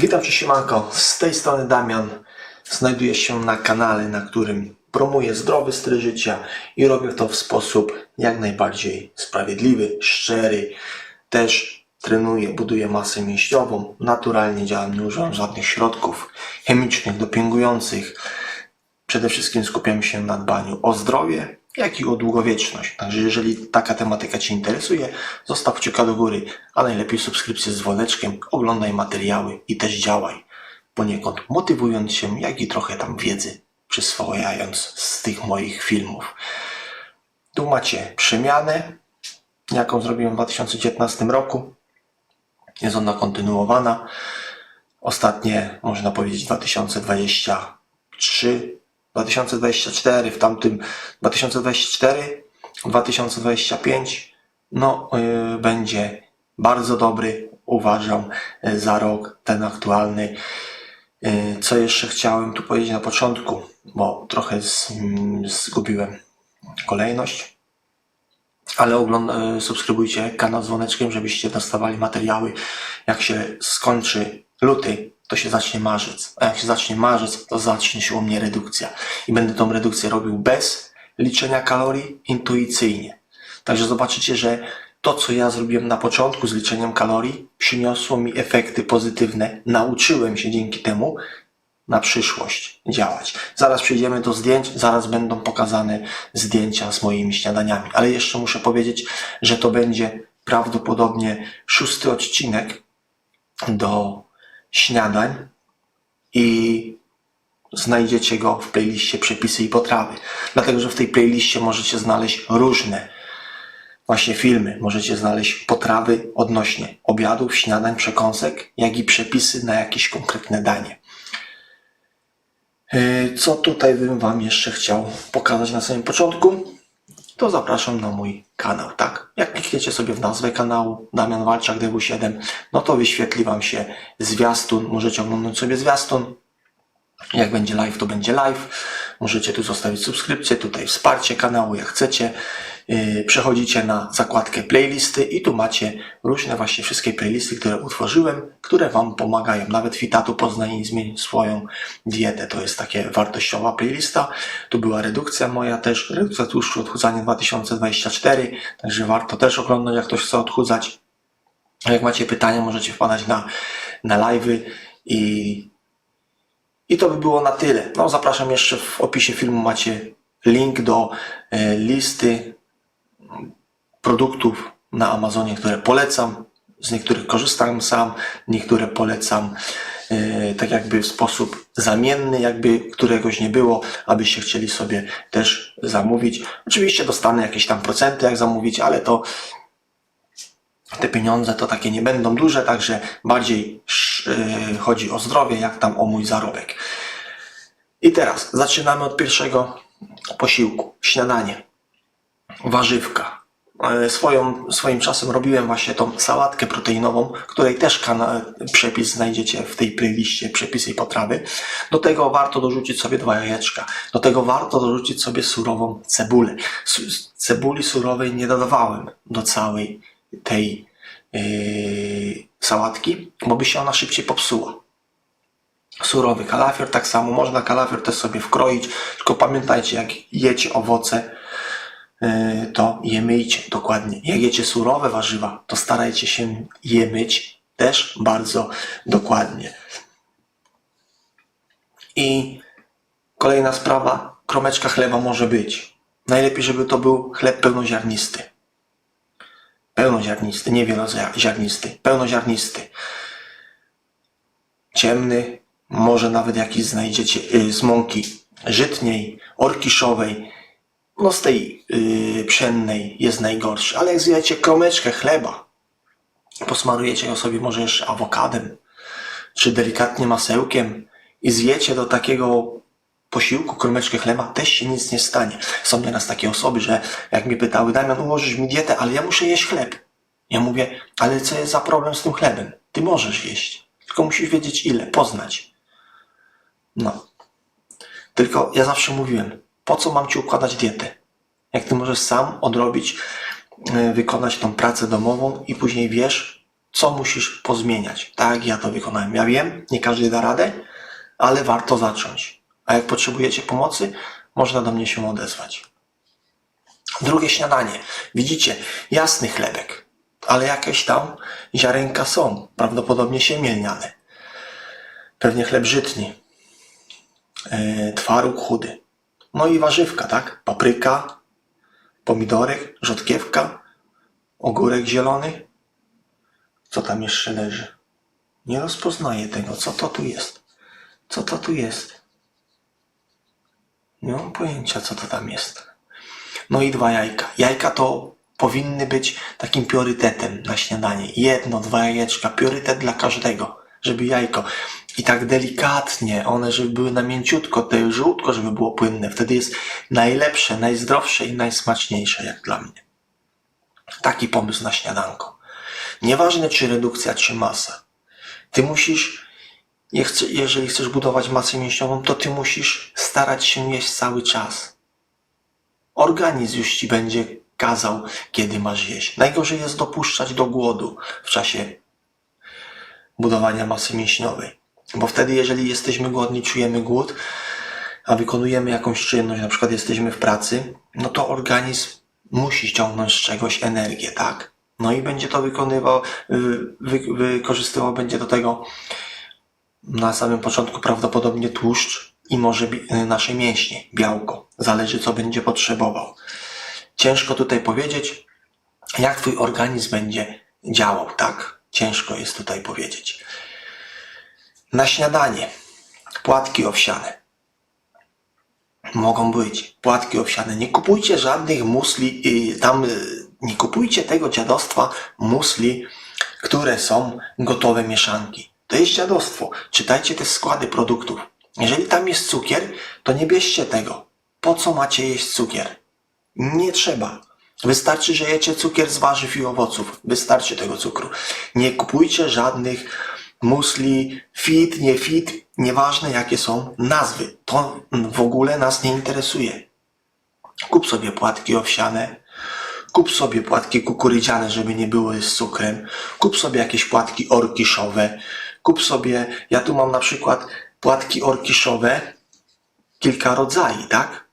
Witam Cię siemanko, z tej strony Damian. Znajduję się na kanale, na którym promuję zdrowy styl życia i robię to w sposób jak najbardziej sprawiedliwy, szczery. Też trenuję, buduję masę mięśniową, naturalnie działam, nie używam żadnych środków chemicznych, dopingujących. Przede wszystkim skupiam się na dbaniu o zdrowie, jak i o długowieczność. Także jeżeli taka tematyka Cię interesuje, zostaw kciuka do góry, a najlepiej subskrypcję z dzwoneczkiem, oglądaj materiały i też działaj, poniekąd motywując się, jak i trochę tam wiedzy przyswajając z tych moich filmów. Tu macie przemianę, jaką zrobiłem w 2019 roku. Jest ona kontynuowana. Ostatnie, można powiedzieć, 2023, 2024, w tamtym 2024, 2025, no yy, będzie bardzo dobry, uważam, yy, za rok, ten aktualny. Yy, Co jeszcze chciałem tu powiedzieć na początku, bo trochę z, mm, zgubiłem kolejność ale ogląd- e, subskrybujcie kanał dzwoneczkiem, żebyście dostawali materiały. Jak się skończy luty, to się zacznie marzec. A jak się zacznie marzec, to zacznie się u mnie redukcja. I będę tą redukcję robił bez liczenia kalorii, intuicyjnie. Także zobaczycie, że to, co ja zrobiłem na początku z liczeniem kalorii, przyniosło mi efekty pozytywne. Nauczyłem się dzięki temu na przyszłość działać. Zaraz przejdziemy do zdjęć, zaraz będą pokazane zdjęcia z moimi śniadaniami. Ale jeszcze muszę powiedzieć, że to będzie prawdopodobnie szósty odcinek do śniadań i znajdziecie go w playliście przepisy i potrawy. Dlatego, że w tej playliście możecie znaleźć różne właśnie filmy. Możecie znaleźć potrawy odnośnie obiadów, śniadań, przekąsek, jak i przepisy na jakieś konkretne danie. Yy, Co tutaj bym Wam jeszcze chciał pokazać na samym początku? To zapraszam na mój kanał, tak? Jak klikniecie sobie w nazwę kanału Damian Walczak DW7, no to wyświetli Wam się zwiastun. Możecie oglądać sobie zwiastun. Jak będzie live, to będzie live. Możecie tu zostawić subskrypcję, tutaj wsparcie kanału, jak chcecie. Yy, Przechodzicie na zakładkę playlisty i tu macie różne właśnie wszystkie playlisty, które utworzyłem, które Wam pomagają. Nawet Fitatu Poznań zmień swoją dietę. To jest takie wartościowa playlista. Tu była redukcja moja też, redukcja tłuszczu, odchudzanie 2024. Także warto też oglądać, jak ktoś chce odchudzać. Jak macie pytania, możecie wpadać na, na live'y i i to by było na tyle. No, zapraszam jeszcze w opisie filmu macie link do e, listy produktów na Amazonie, które polecam. Z niektórych korzystam sam, niektóre polecam e, tak jakby w sposób zamienny, jakby któregoś nie było, abyście chcieli sobie też zamówić. Oczywiście dostanę jakieś tam procenty, jak zamówić, ale to te pieniądze to takie nie będą duże, także bardziej yy, chodzi o zdrowie, jak tam o mój zarobek. I teraz zaczynamy od pierwszego posiłku. Śniadanie. Warzywka. E, Swoją, swoim czasem robiłem właśnie tą sałatkę proteinową, której też przepis znajdziecie w tej playliście przepisy i potrawy. Do tego warto dorzucić sobie dwa jajeczka. Do tego warto dorzucić sobie surową cebulę. Cebuli surowej nie dodawałem do całej tej yy, sałatki, bo by się ona szybciej popsuła. Surowy kalafior, tak samo można kalafior też sobie wkroić, tylko pamiętajcie, jak jecie owoce, to je myjcie dokładnie. Jak jecie surowe warzywa, to starajcie się je myć też bardzo dokładnie. I kolejna sprawa, kromeczka chleba może być. Najlepiej, żeby to był chleb pełnoziarnisty. Pełnoziarnisty, nie wieloziarnisty, pełnoziarnisty. Ciemny, może nawet jakiś znajdziecie y, z mąki żytniej, orkiszowej. No z tej y, pszennej jest najgorszy. Ale jak zjecie kromeczkę chleba, posmarujecie ją sobie może jeszcze awokadem, czy delikatnie masełkiem i zjecie do takiego posiłku, kromeczkę chleba, też się nic nie stanie. Są nieraz takie osoby, że jak mnie pytały, Damian, ułożysz mi dietę, ale ja muszę jeść chleb. Ja mówię, ale co jest za problem z tym chlebem? Ty możesz jeść, tylko musisz wiedzieć ile, poznać. No. Tylko ja zawsze mówiłem, po co mam ci układać dietę? Jak ty możesz sam odrobić, yy, wykonać tą pracę domową i później wiesz, co musisz pozmieniać. Tak ja to wykonałem. Ja wiem, nie każdy da radę, ale warto zacząć. A jak potrzebujecie pomocy, można do mnie się odezwać. Drugie śniadanie. Widzicie, jasny chlebek, ale jakieś tam ziarenka są, prawdopodobnie siemielniane. Pewnie chleb żytni, yy, twaróg chudy. No i warzywka, tak? Papryka, pomidorek, rzodkiewka, ogórek zielony. Co tam jeszcze leży? Nie rozpoznaję tego. Co to tu jest? Co to tu jest? Nie mam pojęcia, co to tam jest. No i dwa jajka. Jajka to powinny być takim priorytetem na śniadanie. Jedno, dwa jajeczka, priorytet dla każdego, żeby jajko. I tak delikatnie, one żeby były na mięciutko, to żółtko, żeby było płynne. Wtedy jest najlepsze, najzdrowsze i najsmaczniejsze, jak dla mnie. Taki pomysł na śniadanko. Nieważne czy redukcja, czy masa. Ty musisz, jeżeli chcesz budować masę mięśniową, to ty musisz starać się jeść cały czas. Organizm już ci będzie kazał, kiedy masz jeść. Najgorzej jest dopuszczać do głodu w czasie budowania masy mięśniowej. Bo wtedy, jeżeli jesteśmy głodni, czujemy głód, a wykonujemy jakąś czynność, na przykład jesteśmy w pracy, no to organizm musi ściągnąć z czegoś energię, tak? No i będzie to wykonywał, wy, wy, wykorzystywał będzie do tego na samym początku prawdopodobnie tłuszcz i może bi- nasze mięśnie, białko. Zależy, co będzie potrzebował. Ciężko tutaj powiedzieć, jak twój organizm będzie działał, tak? Ciężko jest tutaj powiedzieć. Na śniadanie płatki owsiane. Mogą być płatki owsiane. Nie kupujcie żadnych musli, y, tam y, nie kupujcie tego dziadostwa musli, które są gotowe mieszanki. To jest dziadostwo. Czytajcie te składy produktów. Jeżeli tam jest cukier, to nie bierzcie tego. Po co macie jeść cukier? Nie trzeba. Wystarczy, że jecie cukier z warzyw i owoców. Wystarczy tego cukru. Nie kupujcie żadnych musli, fit, nie fit, nieważne jakie są nazwy. To w ogóle nas nie interesuje. Kup sobie płatki owsiane, kup sobie płatki kukurydziane, żeby nie były z cukrem, kup sobie jakieś płatki orkiszowe, kup sobie, ja tu mam na przykład płatki orkiszowe, kilka rodzajów, tak?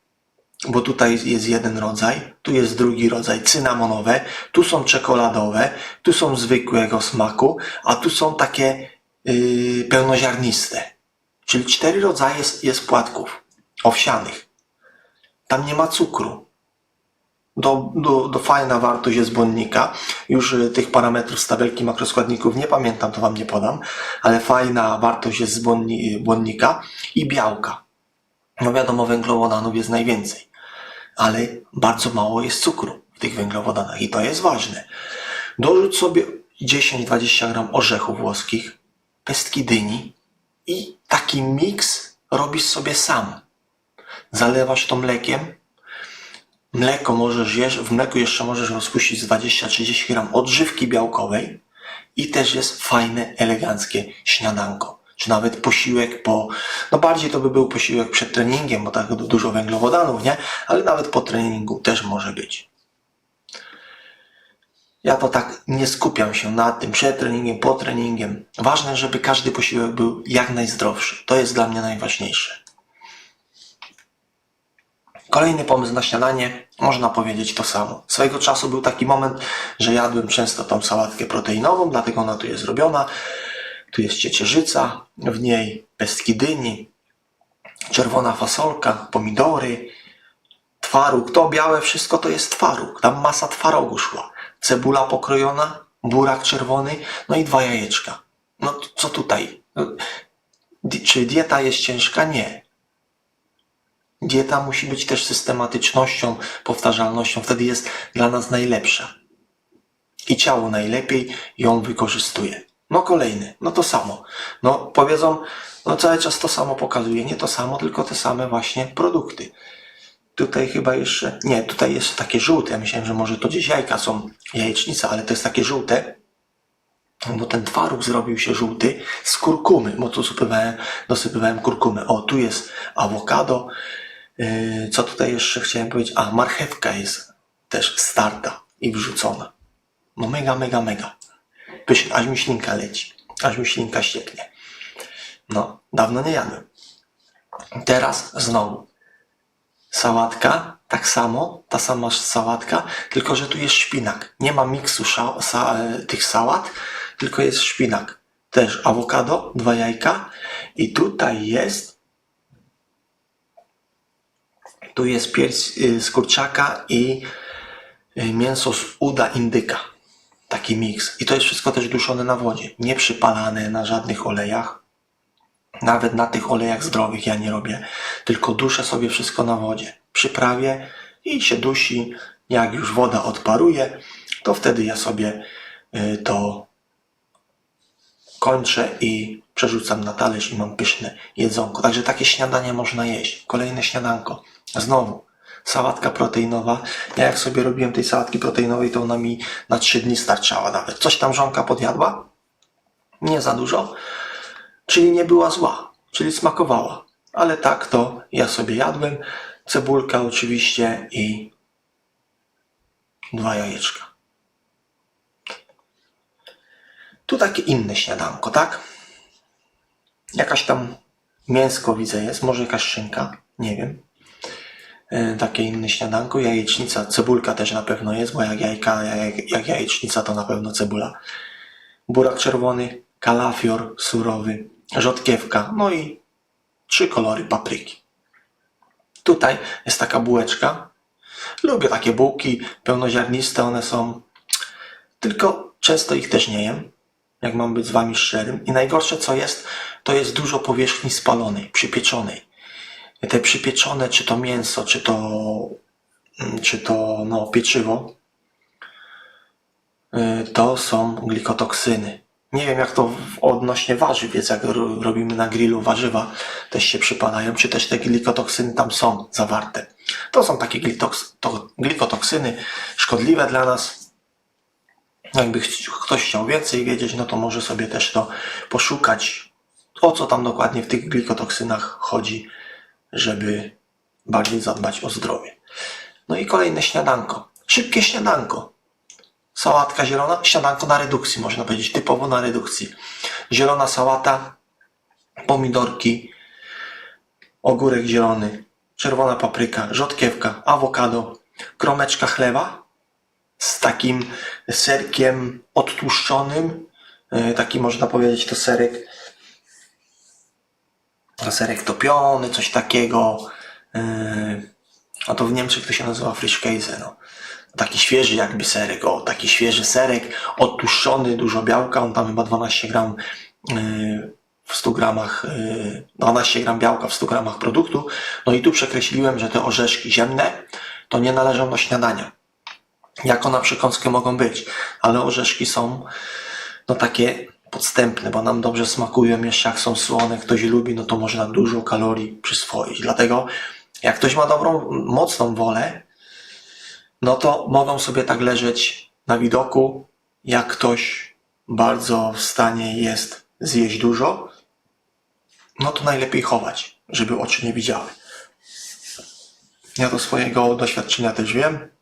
Bo tutaj jest jeden rodzaj, tu jest drugi rodzaj cynamonowe, tu są czekoladowe, tu są zwykłego smaku, a tu są takie yy, pełnoziarniste. Czyli cztery rodzaje jest, jest płatków owsianych. Tam nie ma cukru. Do, do, do fajna wartość jest błonnika. Już y, tych parametrów z tabelki makroskładników nie pamiętam, to wam nie podam, ale fajna wartość jest z błonni, błonnika i białka. No wiadomo, węglowodanów jest najwięcej, ale bardzo mało jest cukru w tych węglowodanach i to jest ważne. Dorzuć sobie 10-20 gram orzechów włoskich, pestki dyni i taki miks robisz sobie sam. Zalewasz to mlekiem. Mleko możesz jeść, w mleku jeszcze możesz rozpuścić z 20-30 gram odżywki białkowej i też jest fajne, eleganckie śniadanko. Czy nawet posiłek po, no bardziej to by był posiłek przed treningiem, bo tak du- dużo węglowodanów, nie? Ale nawet po treningu też może być. Ja to tak nie skupiam się na tym przed treningiem, po treningiem. Ważne, żeby każdy posiłek był jak najzdrowszy. To jest dla mnie najważniejsze. Kolejny pomysł na śniadanie, można powiedzieć to samo. Swego czasu był taki moment, że jadłem często tą sałatkę proteinową, dlatego ona tu jest zrobiona. Tu jest ciecierzyca, w niej pestki dyni, czerwona fasolka, pomidory, twaróg. To białe wszystko to jest twaróg. Tam masa twarogu szła. Cebula pokrojona, burak czerwony, no i dwa jajeczka. No co tutaj? No, Czy dieta jest ciężka? Nie. Dieta musi być też systematycznością, powtarzalnością. Wtedy jest dla nas najlepsza. I ciało najlepiej ją wykorzystuje. No kolejny, no to samo. No powiedzą, no cały czas to samo pokazuje. Nie to samo, tylko te same właśnie produkty. Tutaj chyba jeszcze, nie, tutaj jest takie żółte. Ja myślałem, że może to gdzieś jajka są, jajecznica, ale to jest takie żółte. Bo ten twaróg zrobił się żółty z kurkumy, bo tu dosypywałem, dosypywałem kurkumę. O, tu jest awokado. Yy, co tutaj jeszcze chciałem powiedzieć? A, marchewka jest też starta i wrzucona. No mega, mega, mega. Pyszne, aż mi ślinka leci, aż mi ślinka ścieknie. No, dawno nie jadłem. Teraz znowu. Sałatka, tak samo, ta sama sałatka, tylko że tu jest szpinak. Nie ma miksu sa, e, tych sałat, tylko jest szpinak. Też awokado, dwa jajka i tutaj jest tu jest pierś y, z kurczaka i y, mięso z uda indyka. Taki miks. I to jest wszystko też duszone na wodzie. Nie przypalane na żadnych olejach. Nawet na tych olejach zdrowych ja nie robię. Tylko duszę sobie wszystko na wodzie. Przyprawię i się dusi. Jak już woda odparuje, to wtedy ja sobie y, to kończę i przerzucam na talerz i mam pyszne jedzonko. Także takie śniadanie można jeść. Kolejne śniadanko. Znowu sałatka proteinowa. Ja jak sobie robiłem tej sałatki proteinowej, to ona mi na trzy dni starczała nawet. Coś tam żonka podjadła. Nie za dużo. Czyli nie była zła. Czyli smakowała. Ale tak to ja sobie jadłem. Cebulka oczywiście i dwa jajeczka. Tu takie inne śniadanko, tak? Jakaś tam mięsko widzę jest, może jakaś szynka, nie wiem. E, takie inne śniadanko, jajecznica, cebulka też na pewno jest, bo jak jajka, jak, jak jajecznica to na pewno cebula. Burak czerwony, kalafior surowy, rzodkiewka, no i trzy kolory papryki. Tutaj jest taka bułeczka. Lubię takie bułki pełnoziarniste, one są, tylko często ich też nie jem jak mam być z wami szczerym. I najgorsze co jest, to jest dużo powierzchni spalonej, przypieczonej. Te przypieczone, czy to mięso, czy to, mm, czy to no, pieczywo, y, to są glikotoksyny. Nie wiem jak to odnośnie warzyw jest, jak ro- robimy na grillu warzywa, też się przypadają, czy też te glikotoksyny tam są zawarte. To są takie glikotoksyny szkodliwe dla nas, jakby ktoś chciał więcej wiedzieć, no to może sobie też to poszukać, o co tam dokładnie w tych glikotoksynach chodzi, żeby bardziej zadbać o zdrowie. No i kolejne śniadanko. Szybkie śniadanko. Sałatka zielona, śniadanko na redukcji, można powiedzieć, typowo na redukcji. Zielona sałata, pomidorki, ogórek zielony, czerwona papryka, rzodkiewka, awokado, kromeczka chleba, z takim serkiem odtłuszczonym. E, Taki można powiedzieć to serek serek topiony, coś takiego. E, A to w Niemczech to się nazywa Frischkäse. No. Taki świeży jakby serek, o, taki świeży serek, odtłuszczony, dużo białka, on tam chyba 12 gram e, w 100 gramach, e, 12 gram białka w 100 gramach produktu. No i tu przekreśliłem, że te orzeszki ziemne to nie należą do śniadania jako na przekąskę mogą być, ale orzeszki są no takie podstępne, bo nam dobrze smakują, jeszcze jak są słone, ktoś lubi, no to można dużo kalorii przyswoić. Dlatego jak ktoś ma dobrą, mocną wolę, no to mogą sobie tak leżeć na widoku, jak ktoś bardzo w stanie jest zjeść dużo, no to najlepiej chować, żeby oczy nie widziały. Ja to swojego doświadczenia też wiem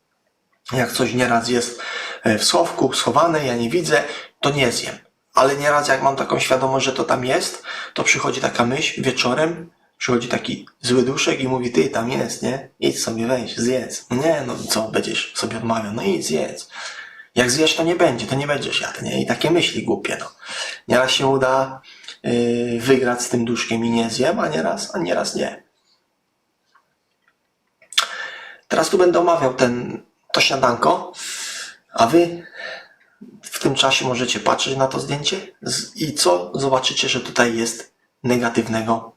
jak coś nieraz jest e, w schowku, schowane, ja nie widzę, to nie zjem. Ale nieraz jak mam taką świadomość, że to tam jest, to przychodzi taka myśl wieczorem, przychodzi taki zły duszek i mówi, ty tam jest, nie? Idź sobie weź, zjedz. No nie, no co, będziesz sobie odmawiał, no idź zjedz. Jak zjesz, to nie będzie, to nie będziesz jadł, nie? I takie myśli głupie, no. Nieraz się uda yy, wygrać z tym duszkiem i nie zjem, a nieraz, a nieraz nie. Teraz tu będę omawiał ten, to śniadanko, a wy w tym czasie możecie patrzeć na to zdjęcie i co zobaczycie, że tutaj jest negatywnego,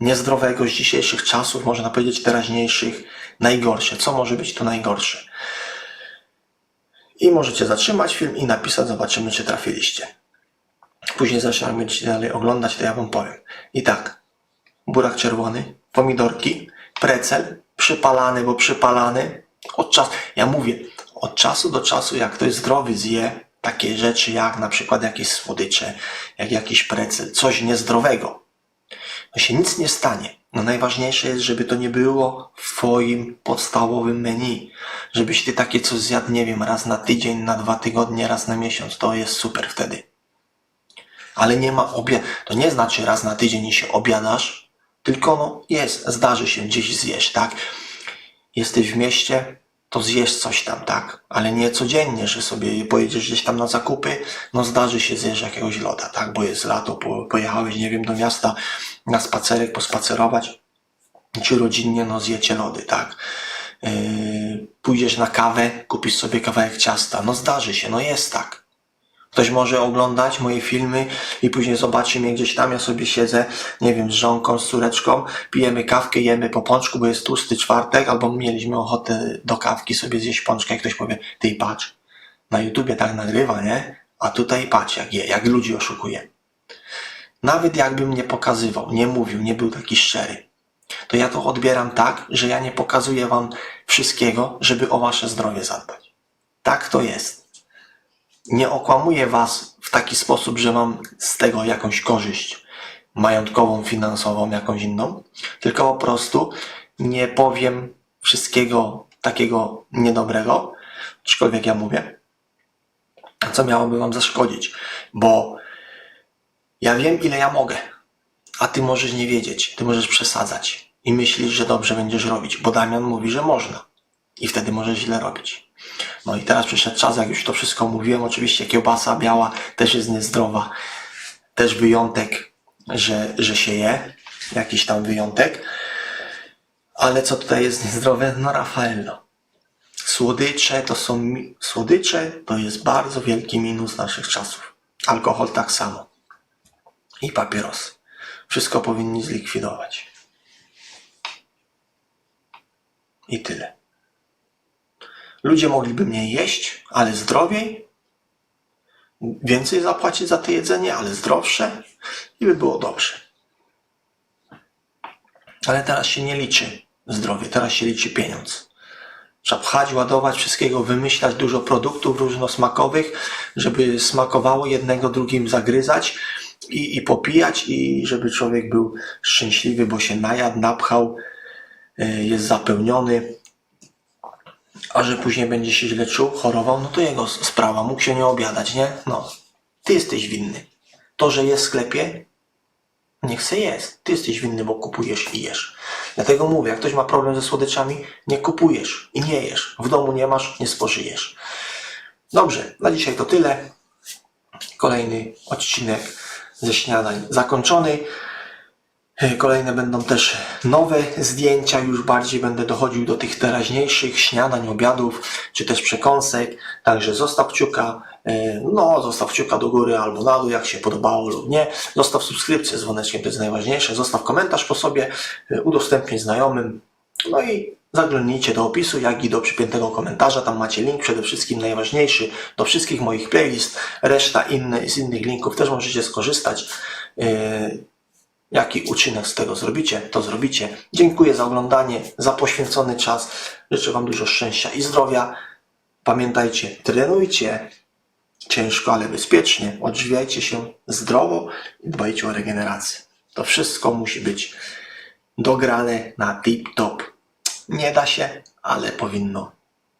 niezdrowego z dzisiejszych czasów, można powiedzieć teraźniejszych, najgorsze. Co może być tu najgorsze? I możecie zatrzymać film i napisać, zobaczymy, czy trafiliście. Później zaczynamy dalej oglądać, to ja wam powiem. I tak, burak czerwony, pomidorki, precel, przypalany, bo przypalany. Od czasu, ja mówię, od czasu do czasu, jak ktoś zdrowy zje takie rzeczy, jak na przykład jakieś słodycze, jak jakiś precel, coś niezdrowego, to się nic nie stanie. No najważniejsze jest, żeby to nie było w twoim podstawowym menu. Żebyś ty takie coś zjadł, nie wiem, raz na tydzień, na dwa tygodnie, raz na miesiąc. To jest super wtedy. Ale nie ma obiad. To nie znaczy raz na tydzień się obiadasz, tylko no jest, zdarzy się gdzieś zjeść, tak? Jesteś w mieście, to zjesz coś tam, tak? Ale nie codziennie, że sobie pojedziesz gdzieś tam na zakupy, no zdarzy się zjesz jakiegoś loda, tak? Bo jest lato, po, pojechałeś, nie wiem, do miasta na spacerek, pospacerować, czy rodzinnie, no zjecie lody, tak? Yy, pójdziesz na kawę, kupisz sobie kawałek ciasta, no zdarzy się, no jest tak. Ktoś może oglądać moje filmy i później zobaczy mnie gdzieś tam, ja sobie siedzę, nie wiem, z żonką, z córeczką, pijemy kawkę, jemy po pączku, bo jest tłusty czwartek, albo mieliśmy ochotę do kawki sobie zjeść pączkę i ktoś powie, ty patrz, na YouTubie tak nagrywa, nie? A tutaj patrz, jak je, jak ludzi oszukuje. Nawet jakbym nie pokazywał, nie mówił, nie był taki szczery, to ja to odbieram tak, że ja nie pokazuję wam wszystkiego, żeby o wasze zdrowie zadbać. Tak to jest nie okłamuję was w taki sposób, że mam z tego jakąś korzyść majątkową, finansową, jakąś inną, tylko po prostu nie powiem wszystkiego takiego niedobrego, aczkolwiek ja mówię, co miałoby wam zaszkodzić, bo ja wiem, ile ja mogę, a ty możesz nie wiedzieć, ty możesz przesadzać i myślisz, że dobrze będziesz robić, bo Damian mówi, że można i wtedy możesz źle robić. No i teraz przyszedł czas, jak już to wszystko mówiłem, oczywiście kiełbasa biała też jest niezdrowa. Też wyjątek, że, że się je. Jakiś tam wyjątek. Ale co tutaj jest niezdrowe? No Rafaello. Słodycze to są, słodycze to jest bardzo wielki minus naszych czasów. Alkohol tak samo. I papierosy. Wszystko powinni zlikwidować. I tyle. Ludzie mogliby mniej jeść, ale zdrowiej. Więcej zapłacić za to jedzenie, ale zdrowsze i by było dobrze. Ale teraz się nie liczy zdrowie, teraz się liczy pieniądz. Trzeba pchać, ładować wszystkiego, wymyślać dużo produktów różnosmakowych, żeby smakowało jednego drugim zagryzać i, i popijać i żeby człowiek był szczęśliwy, bo się najadł, napchał, y, jest zapełniony, a że później będzie się źle czuł, chorował, no to jego sprawa, mógł się nie obiadać, nie? No, ty jesteś winny. To, że jest w sklepie, niech se jest. Ty jesteś winny, bo kupujesz i jesz. Dlatego mówię, jak ktoś ma problem ze słodyczami, nie kupujesz i nie jesz. W domu nie masz, nie spożyjesz. Dobrze, na dzisiaj to tyle. Kolejny odcinek ze śniadań zakończony. Kolejne będą też nowe zdjęcia, już bardziej będę dochodził do tych teraźniejszych śniadań, obiadów, czy też przekąsek. Także zostaw kciuka, e, no zostaw kciuka do góry albo na dół, jak się podobało lub nie. Zostaw subskrypcję z dzwoneczkiem, to jest najważniejsze. Zostaw komentarz po sobie, e, udostępnij znajomym. No i zaglądnijcie do opisu, jak i do przypiętego komentarza. Tam macie link przede wszystkim najważniejszy do wszystkich moich playlist. Reszta inne, z innych linków też możecie skorzystać. Jaki uczynek z tego zrobicie, to zrobicie. Dziękuję za oglądanie, za poświęcony czas. Życzę Wam dużo szczęścia i zdrowia. Pamiętajcie, trenujcie ciężko, ale bezpiecznie. Odżywiajcie się zdrowo i dbajcie o regenerację. To wszystko musi być dograne na tip-top. Nie da się, ale powinno.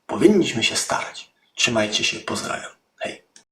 Powinniśmy się starać. Trzymajcie się, pozdrawiam.